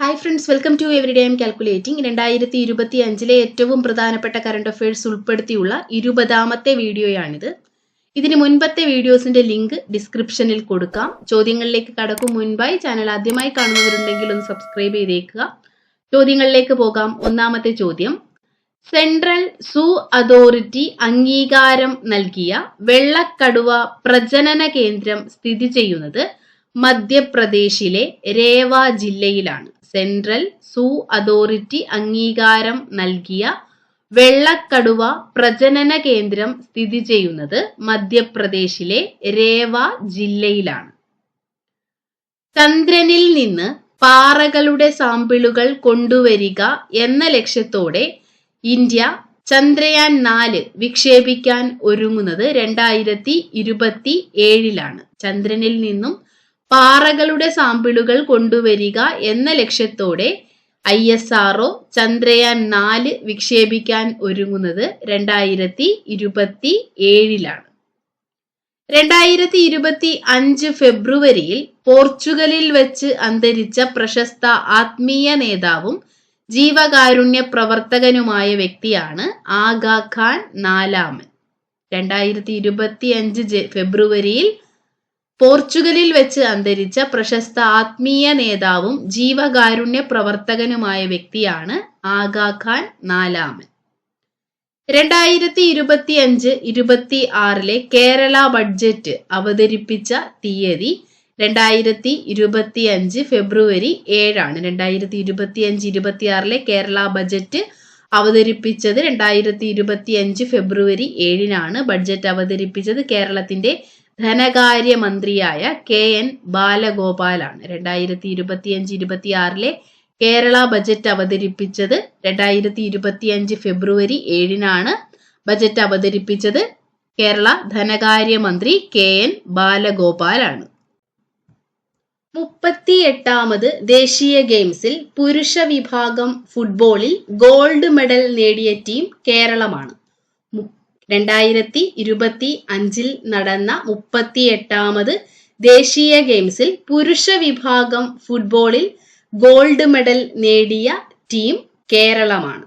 Hi friends welcome to every day M calculating രണ്ടായിരത്തി ഇരുപത്തി അഞ്ചിലെ ഏറ്റവും പ്രധാനപ്പെട്ട കറണ്ട് അഫയേഴ്സ് ഉൾപ്പെടുത്തിയുള്ള ഇരുപതാമത്തെ വീഡിയോയാണിത്. ഇതിന് മുൻപത്തെ വീഡിയോസിന്റെ ലിങ്ക് ഡിസ്ക്രിപ്ഷനിൽ കൊടുക്കാം. ചോദ്യങ്ങളിലേക്ക് കടക്കും മുൻപായി ചാനൽ ആദ്യമായി കാണുന്നവരുണ്ടെങ്കിൽ ഒന്ന് സബ്സ്ക്രൈബ് ചെയ്തേക്കുക. ചോദ്യങ്ങളിലേക്ക് പോകാം. ഒന്നാമത്തെ ചോദ്യം. സെൻട്രൽ സൂ അതോറിറ്റി അംഗീകാരം നൽകിയ വെള്ളക്കടുവ പ്രജനന കേന്ദ്രം സ്ഥിതി ചെയ്യുന്നത് മധ്യപ്രദേശിലെ രേവ ജില്ലയിലാണ്. സെൻട്രൽ സൂ അതോറിറ്റി അംഗീകാരം നൽകിയ വെള്ളക്കടുവ പ്രജനന കേന്ദ്രം സ്ഥിതി ചെയ്യുന്നത് മധ്യപ്രദേശിലെ രേവ ജില്ലയിലാണ്. ചന്ദ്രനിൽ നിന്ന് പാറകളുടെ സാമ്പിളുകൾ കൊണ്ടുവരിക എന്ന ലക്ഷ്യത്തോടെ ഇന്ത്യ ചന്ദ്രയാൻ നാല് വിക്ഷേപിക്കാൻ ഒരുങ്ങുന്നത് രണ്ടായിരത്തി ഇരുപത്തി ഏഴിലാണ്. ചന്ദ്രനിൽ നിന്നും പാറകളുടെ സാമ്പിളുകൾ കൊണ്ടുവരിക എന്ന ലക്ഷ്യത്തോടെ ഐ എസ് ആർഒ ചന്ദ്രയാൻ നാല് വിക്ഷേപിക്കാൻ ഒരുങ്ങുന്നത് രണ്ടായിരത്തി ഇരുപത്തി ഏഴിലാണ് രണ്ടായിരത്തി ഇരുപത്തി അഞ്ച് ഫെബ്രുവരിയിൽ പോർച്ചുഗലിൽ വെച്ച് അന്തരിച്ച പ്രശസ്ത ആത്മീയ നേതാവും ജീവകാരുണ്യ പ്രവർത്തകനുമായ വ്യക്തിയാണ് ആഗാ ഖാൻ നാലാമൻ. രണ്ടായിരത്തി ഇരുപത്തി അഞ്ച് ഫെബ്രുവരിയിൽ പോർച്ചുഗലിൽ വെച്ച് അന്തരിച്ച പ്രശസ്ത ആത്മീയ നേതാവും ജീവകാരുണ്യ പ്രവർത്തകനുമായ വ്യക്തിയാണ് ആഗാഖാൻ നാലാമൻ. രണ്ടായിരത്തി ഇരുപത്തി അഞ്ച് ഇരുപത്തി ആറിലെ കേരള ബഡ്ജറ്റ് അവതരിപ്പിച്ച തീയതി രണ്ടായിരത്തി ഇരുപത്തി അഞ്ച് ഫെബ്രുവരി ഏഴാണ്. രണ്ടായിരത്തി ഇരുപത്തി അഞ്ച് ഇരുപത്തി ആറിലെ കേരള ബജറ്റ് അവതരിപ്പിച്ചത് രണ്ടായിരത്തി ഇരുപത്തി അഞ്ച് ഫെബ്രുവരി ഏഴിനാണ്. ബഡ്ജറ്റ് അവതരിപ്പിച്ചത് കേരളത്തിന്റെ ധനകാര്യ മന്ത്രിയായ കെ എൻ ബാലഗോപാലാണ് രണ്ടായിരത്തി ഇരുപത്തി അഞ്ച് ഇരുപത്തി ആറിലെ കേരള ബജറ്റ് അവതരിപ്പിച്ചത്. രണ്ടായിരത്തി ഇരുപത്തി അഞ്ച് ഫെബ്രുവരി ഏഴിനാണ് ബജറ്റ് അവതരിപ്പിച്ചത്. കേരള ധനകാര്യമന്ത്രി കെ എൻ ബാലഗോപാലാണ്. മുപ്പത്തി എട്ടാമത് ദേശീയ ഗെയിംസിൽ പുരുഷ വിഭാഗം ഫുട്ബോളിൽ ഗോൾഡ് മെഡൽ നേടിയ ടീം കേരളമാണ്. രണ്ടായിരത്തി ഇരുപത്തി അഞ്ചിൽ നടന്ന മുപ്പത്തി എട്ടാമത് ദേശീയ ഗെയിംസിൽ പുരുഷ വിഭാഗം ഫുട്ബോളിൽ ഗോൾഡ് മെഡൽ നേടിയ ടീം കേരളമാണ്.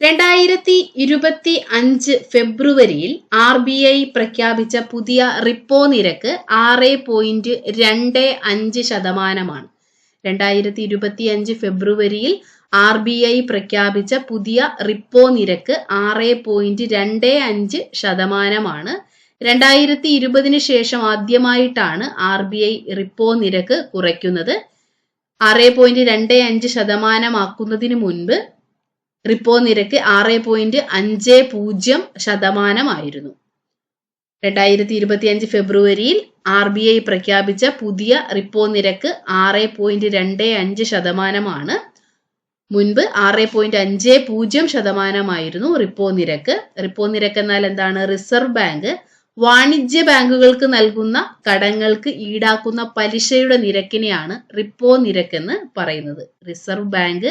രണ്ടായിരത്തി ഇരുപത്തി അഞ്ച് ഫെബ്രുവരിയിൽ ആർ ബി ഐ പ്രഖ്യാപിച്ച പുതിയ റിപ്പോ നിരക്ക് ആറ് പോയിന്റ് രണ്ട് അഞ്ച് ശതമാനമാണ്. രണ്ടായിരത്തി ഇരുപത്തി അഞ്ച് ഫെബ്രുവരിയിൽ ആർ ബി ഐ പ്രഖ്യാപിച്ച പുതിയ റിപ്പോ നിരക്ക് ആറ് പോയിന്റ് രണ്ട് അഞ്ച് ശതമാനമാണ്. രണ്ടായിരത്തി ഇരുപതിന് ശേഷം ആദ്യമായിട്ടാണ് ആർ ബി ഐ റിപ്പോ നിരക്ക് കുറയ്ക്കുന്നത്. ആറ് പോയിന്റ് രണ്ട് അഞ്ച് ശതമാനമാക്കുന്നതിന് മുൻപ് റിപ്പോ നിരക്ക് ആറ് പോയിന്റ് അഞ്ച് പൂജ്യം ശതമാനമായിരുന്നു. രണ്ടായിരത്തി ഇരുപത്തി അഞ്ച് ഫെബ്രുവരിയിൽ ആർ ബി ഐ പ്രഖ്യാപിച്ച പുതിയ റിപ്പോ നിരക്ക് ആറ് പോയിന്റ് രണ്ട് അഞ്ച് ശതമാനമാണ്. മുൻപ് ആറ് പോയിന്റ് അഞ്ച് പൂജ്യം ശതമാനമായിരുന്നു റിപ്പോ നിരക്ക്. റിപ്പോ നിരക്ക് എന്നാൽ എന്താണ്? റിസർവ് ബാങ്ക് വാണിജ്യ ബാങ്കുകൾക്ക് നൽകുന്ന കടങ്ങൾക്ക് ഈടാക്കുന്ന പലിശയുടെ നിരക്കിനെയാണ് റിപ്പോ നിരക്ക് എന്ന് പറയുന്നത്. റിസർവ് ബാങ്ക്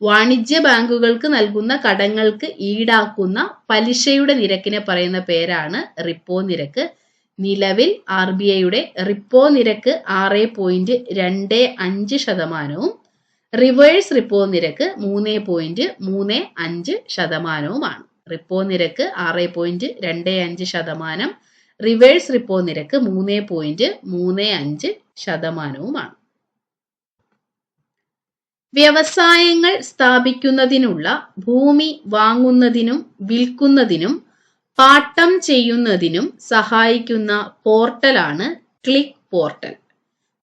വാണിജ്യ ബാങ്കുകൾക്ക് നൽകുന്ന കടങ്ങൾക്ക് ഈടാക്കുന്ന പലിശയുടെ നിരക്കിനെ പറയുന്ന പേരാണ് റിപ്പോ നിരക്ക്. നിലവിൽ ആർ ബി ഐയുടെ റിപ്പോ നിരക്ക് ആറ് പോയിന്റ് രണ്ട് അഞ്ച് ശതമാനവും റിവേഴ്സ് റിപ്പോ നിരക്ക് മൂന്ന് പോയിന്റ് മൂന്ന് അഞ്ച് ശതമാനവുമാണ്. റിപ്പോ നിരക്ക് ആറ് പോയിന്റ് രണ്ട് അഞ്ച് ശതമാനം. റിവേഴ്സ് റിപ്പോ നിരക്ക് മൂന്ന് പോയിന്റ് മൂന്ന് അഞ്ച് ശതമാനവുമാണ്. വ്യവസായങ്ങൾ സ്ഥാപിക്കുന്നതിനുള്ള ഭൂമി വാങ്ങുന്നതിനും വിൽക്കുന്നതിനും പാട്ടം ചെയ്യുന്നതിനും സഹായിക്കുന്ന പോർട്ടലാണ് ക്ലിക്ക് പോർട്ടൽ.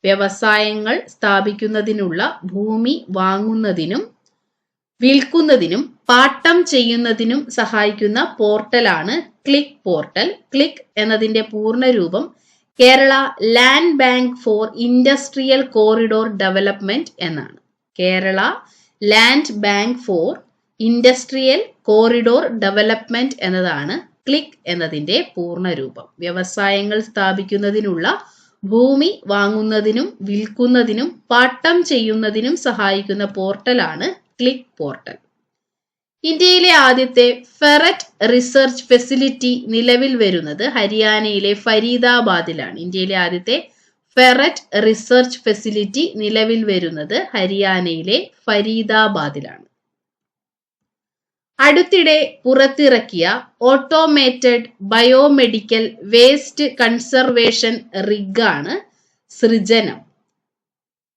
വ്യവസായങ്ങൾ സ്ഥാപിക്കുന്നതിനുള്ള ഭൂമി വാങ്ങുന്നതിനും വിൽക്കുന്നതിനും പാട്ടം ചെയ്യുന്നതിനും സഹായിക്കുന്ന പോർട്ടലാണ് ക്ലിക്ക് പോർട്ടൽ. ക്ലിക്ക് എന്നതിന്റെ പൂർണരൂപം Kerala land bank for industrial corridor development എന്നാണ്. Kerala land bank for industrial corridor development എന്നതാണ് ക്ലിക്ക് എന്നതിന്റെ പൂർണരൂപം. വ്യവസായങ്ങൾ സ്ഥാപിക്കുന്നതിനുള്ള ഭൂമി വാങ്ങുന്നതിനും വിൽക്കുന്നതിനും പട്ടം ചെയ്യുന്നതിനും സഹായിക്കുന്ന പോർട്ടലാണ് ക്ലിക്ക് പോർട്ടൽ. ഇന്ത്യയിലെ ആദ്യത്തെ ഫെററ്റ് റിസർച്ച് ഫെസിലിറ്റി നിലവിൽ വരുന്നത് ഹരിയാനയിലെ ഫരീദാബാദിലാണ്. ഇന്ത്യയിലെ ആദ്യത്തെ ഫെററ്റ് റിസർച്ച് ഫെസിലിറ്റി നിലവിൽ വരുന്നത് ഹരിയാനയിലെ ഫരീദാബാദിലാണ്. അടുത്തിടെ പുറത്തിറക്കിയ ഓട്ടോമേറ്റഡ് ബയോമെഡിക്കൽ വേസ്റ്റ് കൺസർവേഷൻ റിഗാണ് സൃജനം.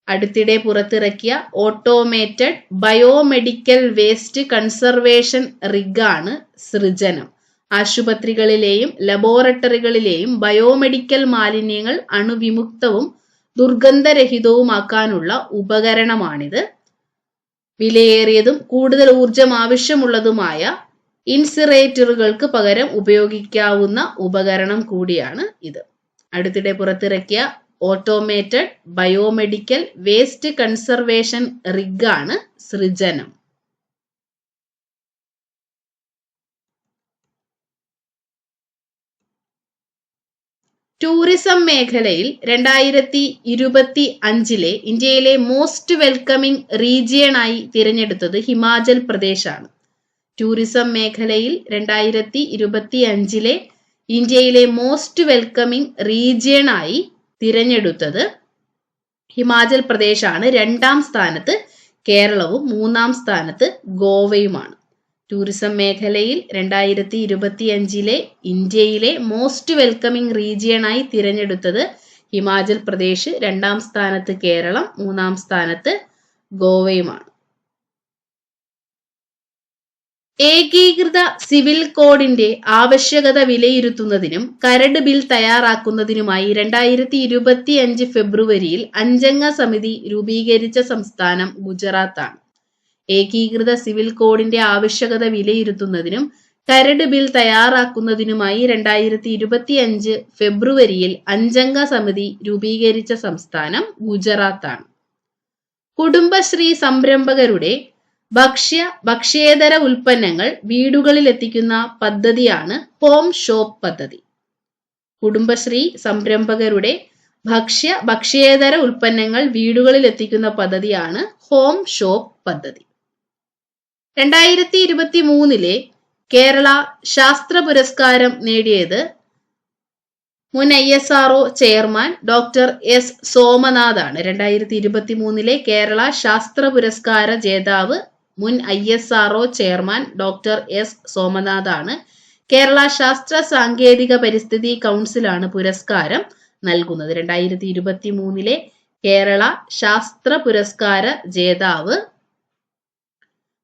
അടുത്തിടെ പുറത്തിറക്കിയ ഓട്ടോമേറ്റഡ് ബയോമെഡിക്കൽ വേസ്റ്റ് കൺസർവേഷൻ റിഗാണ് സൃജനം. ആശുപത്രികളിലെയും ലബോറട്ടറികളിലെയും ബയോമെഡിക്കൽ മാലിന്യങ്ങൾ അണുവിമുക്തവും ദുർഗന്ധരഹിതവുമാക്കാനുള്ള ഉപകരണമാണിത്. വിലയേറിയതും കൂടുതൽ ഊർജം ആവശ്യമുള്ളതുമായ ഇൻസിറേറ്ററുകൾക്ക് പകരം ഉപയോഗിക്കാവുന്ന ഉപകരണം കൂടിയാണ് ഇത്. അടുത്തിടെ പുറത്തിറക്കിയ ഓട്ടോമേറ്റഡ് ബയോമെഡിക്കൽ വേസ്റ്റ് കൺസർവേഷൻ റിഗാണ് സൃജനം. ടൂറിസം മേഖലയിൽ രണ്ടായിരത്തി ഇരുപത്തി അഞ്ചിലെ ഇന്ത്യയിലെ മോസ്റ്റ് വെൽക്കമിംഗ് റീജിയണായി തിരഞ്ഞെടുത്തത് ഹിമാചൽ പ്രദേശാണ്. ടൂറിസം മേഖലയിൽ രണ്ടായിരത്തി ഇരുപത്തി അഞ്ചിലെ ഇന്ത്യയിലെ മോസ്റ്റ് വെൽക്കമിംഗ് റീജിയണായി തിരഞ്ഞെടുത്തത് ഹിമാചൽ പ്രദേശാണ്. രണ്ടാം സ്ഥാനത്ത് കേരളവും മൂന്നാം സ്ഥാനത്ത് ഗോവയുമാണ്. ടൂറിസം മേഖലയിൽ രണ്ടായിരത്തി ഇരുപത്തിയഞ്ചിലെ ഇന്ത്യയിലെ മോസ്റ്റ് വെൽക്കമിംഗ് റീജിയണായി തിരഞ്ഞെടുത്തത് ഹിമാചൽ പ്രദേശ് രണ്ടാം സ്ഥാനത്ത് കേരളം മൂന്നാം സ്ഥാനത്ത് ഗോവയുമാണ്. ഏകീകൃത സിവിൽ കോഡിന്റെ ആവശ്യകത വിലയിരുത്തുന്നതിനും കരട് ബിൽ തയ്യാറാക്കുന്നതിനുമായി രണ്ടായിരത്തി ഇരുപത്തി അഞ്ച് ഫെബ്രുവരിയിൽ അഞ്ചംഗ സമിതി രൂപീകരിച്ച സംസ്ഥാനം ഗുജറാത്താണ്. ഏകീകൃത സിവിൽ കോഡിന്റെ ആവശ്യകത വിലയിരുത്തുന്നതിനും കരട് ബിൽ തയ്യാറാക്കുന്നതിനുമായി രണ്ടായിരത്തി ഇരുപത്തി അഞ്ച് ഫെബ്രുവരിയിൽ അഞ്ചംഗ സമിതി രൂപീകരിച്ച സംസ്ഥാനം ഗുജറാത്താണ്. കുടുംബശ്രീ സംരംഭകരുടെ ഭക്ഷ്യ ഭക്ഷ്യേതര ഉൽപ്പന്നങ്ങൾ വീടുകളിൽ എത്തിക്കുന്ന പദ്ധതിയാണ് ഹോം ഷോപ്പ് പദ്ധതി. കുടുംബശ്രീ സംരംഭകരുടെ ഭക്ഷ്യ ഭക്ഷ്യേതര ഉൽപ്പന്നങ്ങൾ വീടുകളിൽ എത്തിക്കുന്ന പദ്ധതിയാണ് ഹോം ഷോപ്പ് പദ്ധതി. രണ്ടായിരത്തി ഇരുപത്തി മൂന്നിലെ കേരള ശാസ്ത്ര പുരസ്കാരം നേടിയത് മുൻ I S R chairman doctor S സോമനാഥാണ്. രണ്ടായിരത്തി ഇരുപത്തി മൂന്നിലെ കേരള ശാസ്ത്ര പുരസ്കാര ജേതാവ് മുൻ I S R chairman doctor S സോമനാഥാണ്. Kerala ശാസ്ത്ര സാങ്കേതിക പരിസ്ഥിതി കൗൺസിലാണ് പുരസ്കാരം നൽകുന്നത്. രണ്ടായിരത്തി ഇരുപത്തി മൂന്നിലെ കേരള ശാസ്ത്ര പുരസ്കാര ജേതാവ്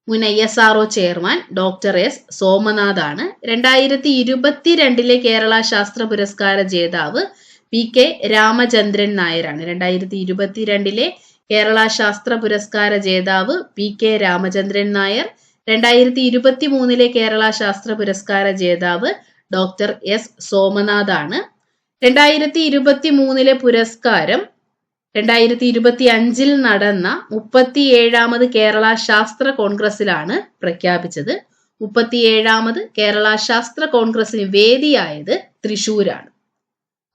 മുൻ I S R chairman doctor S സോമനാഥാണ്. രണ്ടായിരത്തി ഇരുപത്തിരണ്ടിലെ കേരള ശാസ്ത്ര പുരസ്കാര ജേതാവ് പി കെ രാമചന്ദ്രൻ നായരാണ്. രണ്ടായിരത്തി ഇരുപത്തിരണ്ടിലെ കേരള ശാസ്ത്ര പുരസ്കാര ജേതാവ് പി കെ രാമചന്ദ്രൻ നായർ. രണ്ടായിരത്തി ഇരുപത്തി മൂന്നിലെ കേരള ശാസ്ത്ര പുരസ്കാര ജേതാവ് ഡോക്ടർ എസ് സോമനാഥാണ്. രണ്ടായിരത്തി ഇരുപത്തി മൂന്നിലെ പുരസ്കാരം രണ്ടായിരത്തി ഇരുപത്തി അഞ്ചിൽ നടന്ന മുപ്പത്തിയേഴാമത് കേരള ശാസ്ത്ര കോൺഗ്രസിലാണ് പ്രഖ്യാപിച്ചത്. മുപ്പത്തിയേഴാമത് കേരള ശാസ്ത്ര കോൺഗ്രസിന് വേദിയായത് തൃശൂരാണ്.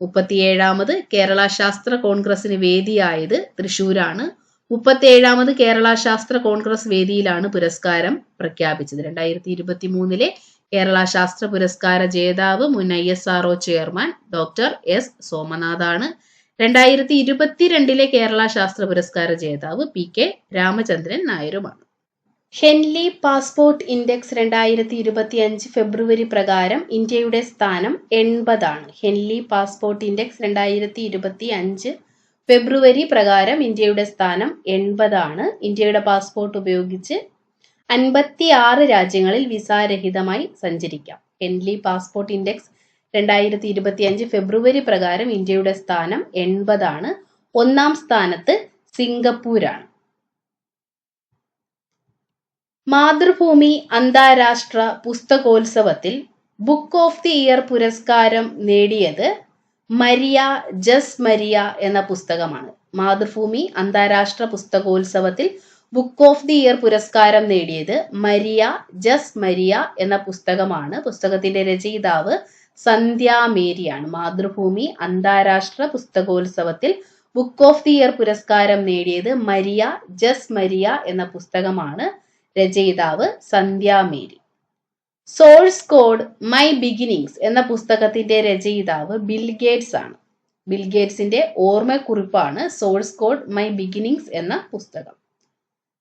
മുപ്പത്തിയേഴാമത് കേരള ശാസ്ത്ര കോൺഗ്രസിന് വേദിയായത് തൃശൂരാണ്. മുപ്പത്തിയേഴാമത് കേരള ശാസ്ത്ര കോൺഗ്രസ് വേദിയിലാണ് പുരസ്കാരം പ്രഖ്യാപിച്ചത്. രണ്ടായിരത്തി ഇരുപത്തി മൂന്നിലെ കേരള ശാസ്ത്ര പുരസ്കാര ജേതാവ് മുൻ I S R chairman doctor S സോമനാഥാണ്. രണ്ടായിരത്തി ഇരുപത്തിരണ്ടിലെ കേരള ശാസ്ത്ര പുരസ്കാര ജേതാവ് പി കെ രാമചന്ദ്രൻ നായരുമാണ്. ഹെൻലി പാസ്പോർട്ട് ഇൻഡെക്സ് രണ്ടായിരത്തി ഇരുപത്തി അഞ്ച് ഫെബ്രുവരി പ്രകാരം ഇന്ത്യയുടെ സ്ഥാനം എൺപതാണ്. ഹെൻലി പാസ്പോർട്ട് ഇൻഡെക്സ് രണ്ടായിരത്തി ഇരുപത്തി അഞ്ച് ഫെബ്രുവരി പ്രകാരം ഇന്ത്യയുടെ സ്ഥാനം എൺപതാണ്. ഇന്ത്യയുടെ പാസ്പോർട്ട് ഉപയോഗിച്ച് അൻപത്തി ആറ് രാജ്യങ്ങളിൽ വിസാരഹിതമായി സഞ്ചരിക്കാം. ഹെൻലി പാസ്പോർട്ട് ഇൻഡെക്സ് രണ്ടായിരത്തി ഇരുപത്തി അഞ്ച് ഫെബ്രുവരി പ്രകാരം ഇന്ത്യയുടെ സ്ഥാനം എൺപതാണ്. ഒന്നാം സ്ഥാനത്ത് സിംഗപ്പൂരാണ്. മാതൃഭൂമി അന്താരാഷ്ട്ര പുസ്തകോത്സവത്തിൽ ബുക്ക് ഓഫ് ദി ഇയർ പുരസ്കാരം നേടിയത് മരിയ ജസ് മരിയ എന്ന പുസ്തകമാണ്. മാതൃഭൂമി അന്താരാഷ്ട്ര പുസ്തകോത്സവത്തിൽ ബുക്ക് ഓഫ് ദി ഇയർ പുരസ്കാരം നേടിയത് മരിയ ജസ് മരിയ എന്ന പുസ്തകമാണ്. പുസ്തകത്തിന്റെ രചയിതാവ് സന്ധ്യ മേരിയാണ് മാതൃഭൂമി അന്താരാഷ്ട്ര പുസ്തകോത്സവത്തിൽ ബുക്ക് ഓഫ് ദി ഇയർ പുരസ്കാരം നേടിയത് മരിയ ജസ് മരിയ എന്ന പുസ്തകമാണ് രചയിതാവ് Sandhyamary. Source code my beginnings എന്ന പുസ്തകത്തിന്റെ രചയിതാവ് ബിൽ ഗേറ്റ്സ് ആണ്. ബിൽഗേറ്റ്സിന്റെ ഓർമ്മക്കുറിപ്പാണ് സോഴ്സ് കോഡ് മൈ ബിഗിനിങ്സ് എന്ന പുസ്തകം.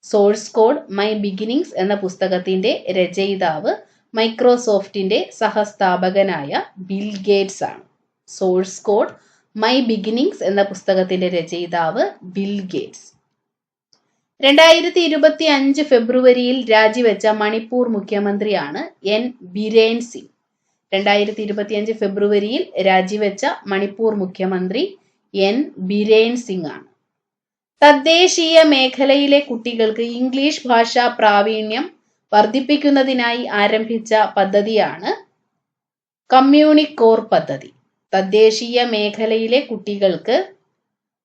സോഴ്സ് കോഡ് മൈ ബിഗിനിങ്സ് എന്ന പുസ്തകത്തിന്റെ രചയിതാവ് മൈക്രോസോഫ്റ്റിന്റെ സഹസ്ഥാപകനായ ബിൽ ഗേറ്റ്സ് ആണ്. സോഴ്സ് കോഡ് മൈ ബിഗിനിങ്സ് എന്ന പുസ്തകത്തിന്റെ രചയിതാവ് ബിൽ ഗേറ്റ്സ്. രണ്ടായിരത്തി ഇരുപത്തി അഞ്ച് ഫെബ്രുവരിയിൽ രാജിവെച്ച മണിപ്പൂർ മുഖ്യമന്ത്രിയാണ് എൻ ബിരേൻ സിംഗ്. രണ്ടായിരത്തി ഇരുപത്തി അഞ്ച് ഫെബ്രുവരിയിൽ രാജിവെച്ച മണിപ്പൂർ മുഖ്യമന്ത്രി എൻ ബിരേൻ സിംഗ് ആണ്. തദ്ദേശീയ മേഖലയിലെ കുട്ടികൾക്ക് ഇംഗ്ലീഷ് ഭാഷാ പ്രാവീണ്യം വർദ്ധിപ്പിക്കുന്നതിനായി ആരംഭിച്ച പദ്ധതിയാണ് കമ്മ്യൂണിക്കോർ പദ്ധതി. തദ്ദേശീയ മേഖലയിലെ കുട്ടികൾക്ക്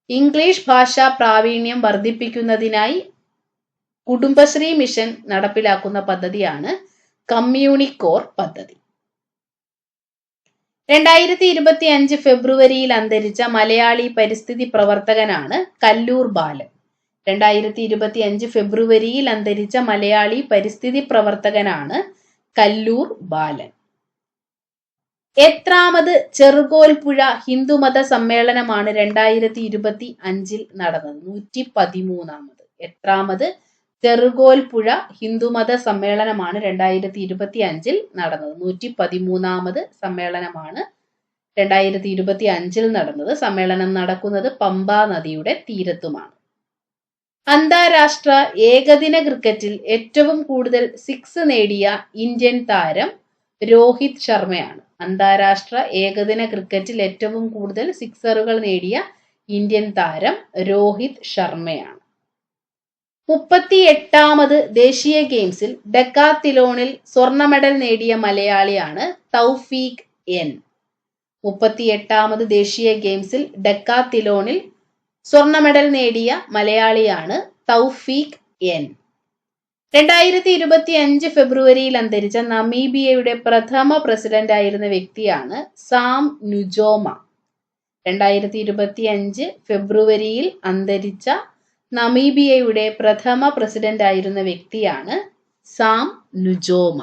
ഇംഗ്ലീഷ് ഭാഷാ പ്രാവീണ്യം വർദ്ധിപ്പിക്കുന്നതിനായി കുടുംബശ്രീ മിഷൻ നടപ്പിലാക്കുന്ന പദ്ധതിയാണ് കമ്മ്യൂണിക്കോർ പദ്ധതി. രണ്ടായിരത്തി ഇരുപത്തി അഞ്ച് ഫെബ്രുവരിയിൽ അന്തരിച്ച മലയാളി പരിസ്ഥിതി പ്രവർത്തകനാണ് കല്ലൂർ ബാലൻ. രണ്ടായിരത്തി ഇരുപത്തി അഞ്ച് ഫെബ്രുവരിയിൽ അന്തരിച്ച മലയാളി പരിസ്ഥിതി പ്രവർത്തകനാണ് കല്ലൂർ ബാലൻ. എത്രാമത് ചെറുകോൽപ്പുഴ ഹിന്ദുമത സമ്മേളനമാണ് രണ്ടായിരത്തി ഇരുപത്തി അഞ്ചിൽ നടന്നത്. നൂറ്റി പതിമൂന്നാമത് എത്രാമത് ചെറുകോൽപ്പുഴ ഹിന്ദുമത സമ്മേളനമാണ് രണ്ടായിരത്തി ഇരുപത്തി അഞ്ചിൽ നടന്നത്. നൂറ്റി പതിമൂന്നാമത് സമ്മേളനമാണ് രണ്ടായിരത്തി ഇരുപത്തി അഞ്ചിൽ നടന്നത്. സമ്മേളനം നടക്കുന്നത് പമ്പ നദിയുടെ തീരത്തുമാണ്. അന്താരാഷ്ട്ര ഏകദിന ക്രിക്കറ്റിൽ ഏറ്റവും കൂടുതൽ സിക്സ് നേടിയ ഇന്ത്യൻ താരം രോഹിത് ശർമ്മയാണ്. അന്താരാഷ്ട്ര ഏകദിന ക്രിക്കറ്റിൽ ഏറ്റവും കൂടുതൽ സിക്സറുകൾ നേടിയ ഇന്ത്യൻ താരം രോഹിത് ശർമ്മയാണ്. മുപ്പത്തി എട്ടാമത് ദേശീയ ഗെയിംസിൽ ഡെക്കാത്തിലോണിൽ സ്വർണ മെഡൽ നേടിയ മലയാളിയാണ് തൗഫീഖ് എൻ. മുപ്പത്തി എട്ടാമത് ദേശീയ ഗെയിംസിൽ ഡെക്കാത്തിലോണിൽ സ്വർണ മെഡൽ നേടിയ മലയാളിയാണ് തൗഫീഖ് എൻ. രണ്ടായിരത്തി ഇരുപത്തി അഞ്ച് ഫെബ്രുവരിയിൽ അന്തരിച്ച നമീബിയയുടെ പ്രഥമ പ്രസിഡന്റ് ആയിരുന്ന വ്യക്തിയാണ് സാം നുജോമ. രണ്ടായിരത്തി ഇരുപത്തി അഞ്ച് ഫെബ്രുവരിയിൽ അന്തരിച്ച നമീബിയയുടെ പ്രഥമ പ്രസിഡന്റ് ആയിരുന്ന വ്യക്തിയാണ് സാം നുജോമ.